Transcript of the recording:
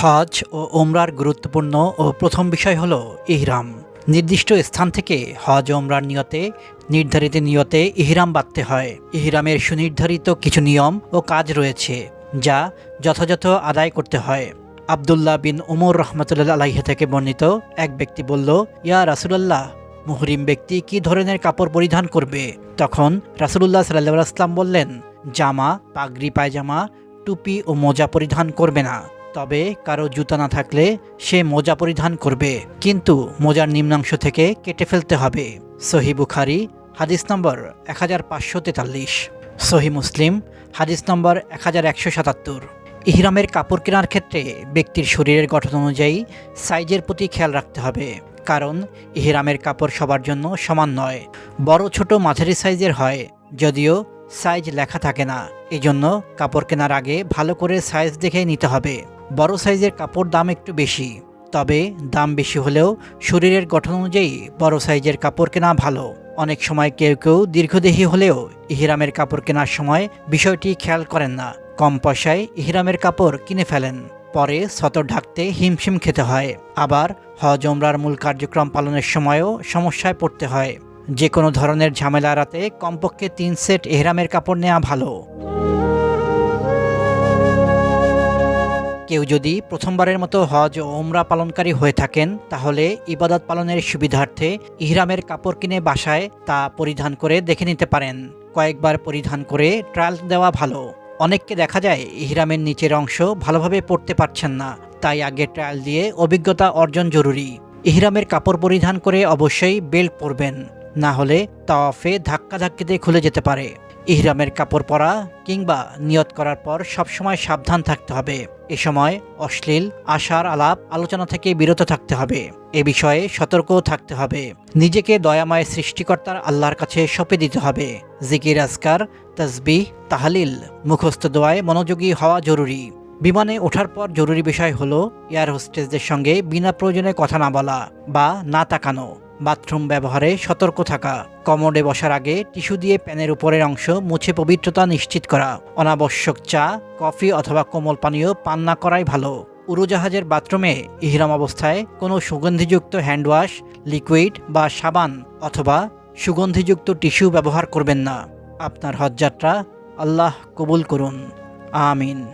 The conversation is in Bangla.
হজ ও ওমরার গুরুত্বপূর্ণ ও প্রথম বিষয় হল ইহরাম। নির্দিষ্ট স্থান থেকে হজ ওমরার নিয়তে, নির্ধারিত নিয়তে ইহরাম বাঁধতে হয়। ইহরামের সুনির্ধারিত কিছু নিয়ম ও কাজ রয়েছে, যা যথাযথ আদায় করতে হয়। আবদুল্লাহ বিন ওমর রহমতুল্লাহ আলাইহা থেকে বর্ণিত এক ব্যক্তি বলল, ইয়া রাসুলাল্লাহ, মুহরিম ব্যক্তি কি ধরনের কাপড় পরিধান করবে? তখন রাসুলুল্লাহ সাল্লাহ আসলাম বললেন জামা, পাগড়ি, পায়জামা, টুপি ও মোজা পরিধান করবে না। তবে কারও জুতা না থাকলে সে মোজা পরিধান করবে। কিন্তু মোজার নিম্নাংশ থেকে কেটে ফেলতে হবে। সহি বুখারি, হাদিস নম্বর এক হাজার পাঁচশো তেতাল্লিশ। সহি মুসলিম, হাদিস নম্বর এক হাজার একশো সাতাত্তর। ইহরামের কাপড় কেনার ক্ষেত্রে ব্যক্তির শরীরের গঠন অনুযায়ী সাইজের প্রতি খেয়াল রাখতে হবে। কারণ ইহরামের কাপড় সবার জন্য সমান নয়, বড় ছোট মাঝারি সাইজের হয়। যদিও সাইজ লেখা থাকে না। এজন্য কাপড় কেনার আগে ভালো করে সাইজ দেখে নিতে হবে। বড় সাইজের কাপড় দাম একটু বেশি। তবে দাম বেশি হলেও শরীরের গঠন অনুযায়ী বড় সাইজের কাপড় কেনা ভালো। অনেক সময় কেউ কেউ দীর্ঘদেহী হলেও ইহরামের কাপড় কেনার সময় বিষয়টি খেয়াল করেন না। কম পয়সায় ইহরামের কাপড় কিনে ফেলেন। পরে সতর ঢাকতে হিমশিম খেতে হয়। আবার হজ ওমরার মূল কার্যক্রম পালনের সময়ও সমস্যায় পড়তে হয়। যে কোনো ধরনের ঝামেলা এড়াতে কমপক্ষে তিন সেট এহরামের কাপড় নেওয়া ভালো। কেউ যদি প্রথমবারের মতো হজ ও ওমরা পালনকারী হয়ে থাকেন, তাহলে ইবাদত পালনের সুবিধার্থে ইহরামের কাপড় কিনে বাসায় তা পরিধান করে দেখে নিতে পারেন। কয়েকবার পরিধান করে ট্রায়াল দেওয়া ভালো। অনেককে দেখা যায় ইহরামের নিচের অংশ ভালোভাবে পড়তে পারছেন না, তাই আগে ট্রায়াল দিয়ে অভিজ্ঞতা অর্জন জরুরি। ইহরামের কাপড় পরিধান করে অবশ্যই বেল্ট পরবেন। না হলে তাওয়াফে ধাক্কাধাক্কিতে খুলে যেতে পারে। ইহরামের কাপড় পরা কিংবা নিয়ত করার পর সবসময় সাবধান থাকতে হবে। এ সময় অশ্লীল, আশার আলাপ আলোচনা থেকে বিরত থাকতে হবে। এ বিষয়ে সতর্কও থাকতে হবে। নিজেকে দয়াময় সৃষ্টিকর্তার আল্লাহর কাছে সঁপে দিতে হবে। জিকির, আজকার, তসবিহ, তাহালিল, মুখস্থ দোয়ায় মনোযোগী হওয়া জরুরি। বিমানে ওঠার পর জরুরি বিষয় হলো এয়ার হোস্টেসদের সঙ্গে বিনা প্রয়োজনে কথা না বলা বা না তাকানো। বাথরুম ব্যবহারে সতর্ক থাকা। কমোডে বসার আগে টিস্যু দিয়ে প্যানের উপরের অংশ মুছে পবিত্রতা নিশ্চিত করা। অনাবশ্যক চা, কফি অথবা কোমল পানীয় পান না করাই ভালো। উড়োজাহাজের বাথরুমে ইহরাম অবস্থায় কোনো সুগন্ধিযুক্ত হ্যান্ডওয়াশ, লিকুইড বা সাবান অথবা সুগন্ধিযুক্ত টিস্যু ব্যবহার করবেন না। আপনার হজযাত্রা আল্লাহ কবুল করুন। আমিন।